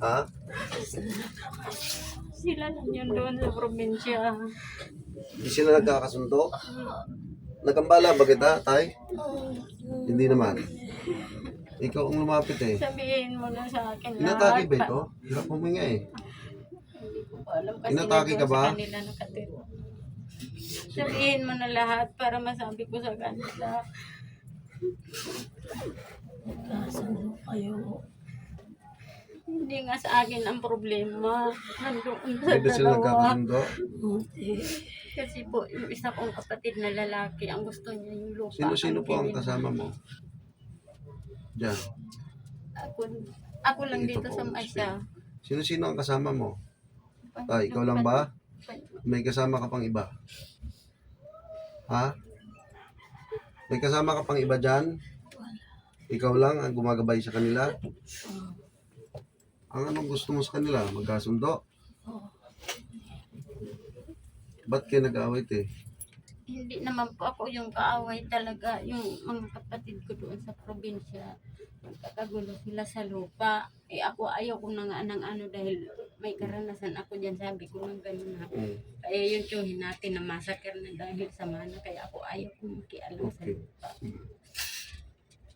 Ha? Sila lang yun doon sa probinsya. Hindi sila nagkakasundo? Nagkambala ba kita, tay? Hindi naman. Ikaw ang lumapit eh. Sabihin mo na sa akin Inatake ba lahat. ito? Hirap huminga eh. Hindi ko pa alam kasi Inatake ka ba? sa kanila nakatira. Sabihin mo na lahat para masabi ko sa kanila. Nagkasundo kayo. Hindi nga sa akin ang problema. Nandoon sa Hindi ba sila dalawa. nagkakasundo? Hindi. Kasi po, yung isa kong kapatid na lalaki, ang gusto niya yung lupa. Sino-sino po ang kinin- kasama mo? Diyan. Ako, ako lang Dito dito po, sa Masya. Sino-sino ang kasama mo? Tay, ikaw lang ba? May kasama ka pang iba? Ha? May kasama ka pang iba dyan? Ikaw lang ang gumagabay sa kanila? Ang anong gusto mo sa kanila? Magkasundo? Ba't kayo nag-awit eh? Hindi naman po ako yung kaaway talaga. Yung mga kapatid ko doon sa probinsya. Nagkakagulo sila sa lupa. Eh ako ayaw ko na nga ng ano dahil may karanasan ako dyan. Sabi ko ng gano'n na. Mm. Kaya yung tiyuhin natin na massacre na dahil sa mana. Kaya ako ayaw ko makialam sa Okay. lupa.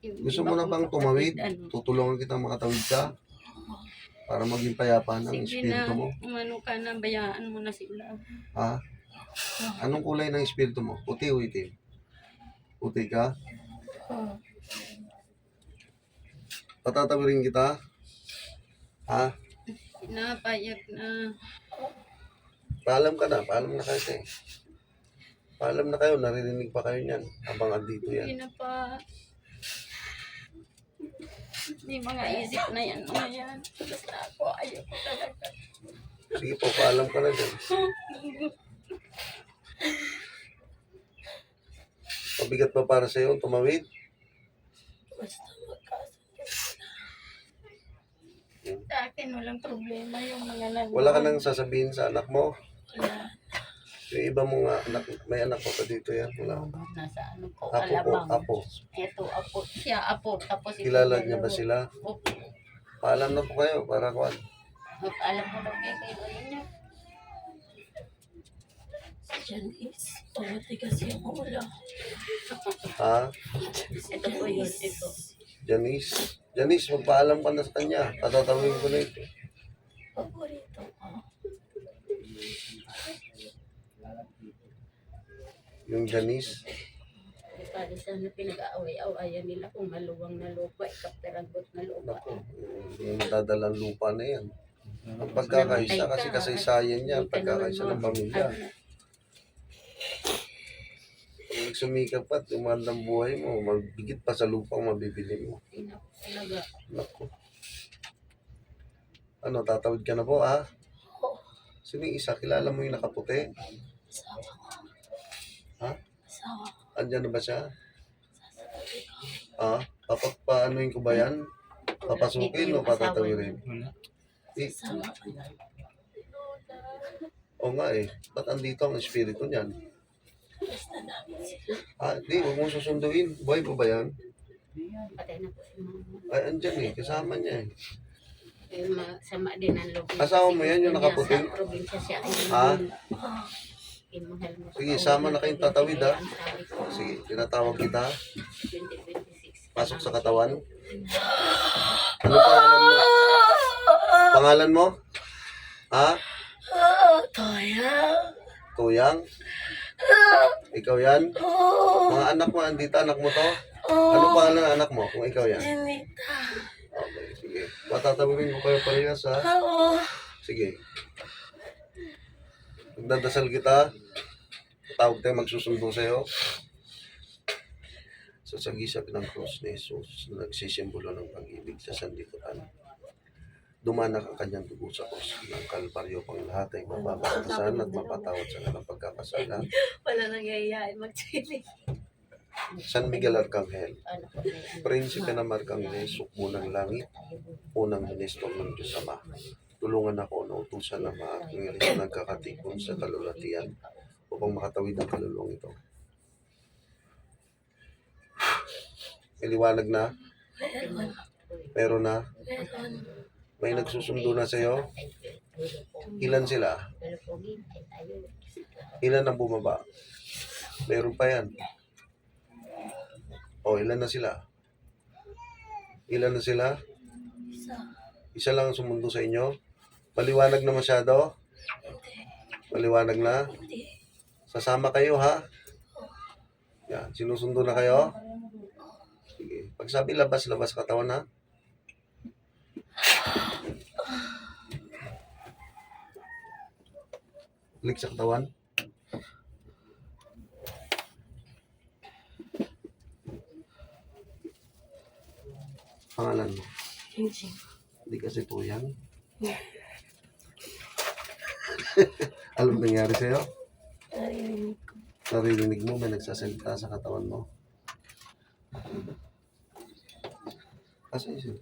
Yung Gusto iba mo na kong bang kapatid, tumawid? ano, Tutulungan kitang makatawid ka? Para maging payapa ng Sige na, espiritu mo? umano ka na, bayaan mo na sila. Ha? Anong kulay ng espiritu mo? Puti o itim? Puti ka? Patatawirin kita? Ha? Pinapayag na. Paalam ka na. Paalam na eh. Paalam na kayo. Naririnig pa kayo niyan. Habang andito Hindi yan. na pa. May mga isip na yan, mga yan. Basta ako, ayaw ko talaga. Sige po, paalam ka na dyan. Mabigat pa para sa'yo tumawid? Basta magkasundo. Sa akin, walang problema yung mga nandun. Wala ka nang sasabihin sa anak mo? Wala. Yung iba mong anak, may anak pa pa dito yan. Wala. Nasa ano po, Apo po, alabang. apo. Ito, apo. Siya, apo. Tapos ito, Kilala niya ba dalawa. sila? Opo. Paalam na po kayo para kuan. Opo, alam ko daw kay kay ano niya. Si Janice. Tumati kasi ang ulo. Ha? Ito po yun, ito. Janice. Janice, magpaalam ka na sa kanya. Patatawin ko na ito. Paborito ko. Yung Janice. Pwede sana pinag-aaway-awayan nila kung maluwang na lupa, ikapiragot na lupa. Naku, yung dadalang lupa na yan. Ang pagkakaisa kasi kasaysayan niya, ang pagkakaisa ng pamilya. Pag nagsumikap pa, tumaan ng buhay mo, magbigit pa sa lupang mabibili mo. Naku. Ano, tatawid ka na po, ha? Sino yung isa? Kilala mo yung nakaputi? Asawa ko. Ha? Asawa ko. Andyan na ba siya? Sasabi ko. Ha? Papat paanoin ko ba yan? Papasukin o patatawirin? Eh, Asawa ko o nga eh. Ba't andito ang espiritu niyan? Basta namin sila. Ah, di, huwag mong susunduin. Buhay mo ba yan? Patay na po si mama. Ay, andyan eh. Kasama niya eh. Eh, masama din ang loob. Asawa mo yan, yung nakaputi? Sa probinsya siya Ha? Ah, Inuhal mo. Sige, sama na kayong tatawid, ha? Sige, tinatawag kita. 2026. Pasok sa katawan. Ano pangalan mo? Pangalan mo? Ha? ah, Toya. Tuyang? Ikaw yan? Oh, Mga anak mo, andito anak mo to? Ano pangalan ng anak mo kung ikaw yan? Janita. Okay, sige. Matatawirin ko kayo parehas ha? Oo. Sige. Magdadasal kita. Tawag tayo magsusundo sa'yo. Sa sagisag ng cross ni Jesus na nagsisimbolo ng pag-ibig sa sandikutan. Dumanak ang kanyang dugo sa cross ng kalbaryo pang lahat ay mababatasan at mapatawad sa kanilang pagkakasala. Wala nangyayari mag-chili. San Miguel Arcangel, Ano? Prinsipe ng Arcangel, sukmo ng langit, unang ministro ng Diyos Ama. Tulungan ako na utusan ng mga arkangeles na nagkakatikon sa kalulatian upang makatawid ang kaluluwang ito. May liwanag na, pero na. May nagsusundo na sa'yo? Ilan sila? Ilan ang bumaba? Meron pa yan. O, ilan na sila? Ilan na sila? Isa. Isa lang ang sumundo sa inyo? Maliwanag na masyado? Maliwanag na? Sasama kayo ha? Yan, sinusundo na kayo? Sige. Pag sabi labas, labas katawan ha? Balik sa katawan. Pangalan mo. Hindi. Hindi kasi po yan. Alam nangyari sa'yo? Narinig ko. Naririnig mo, may nagsasalita sa katawan mo. Kasi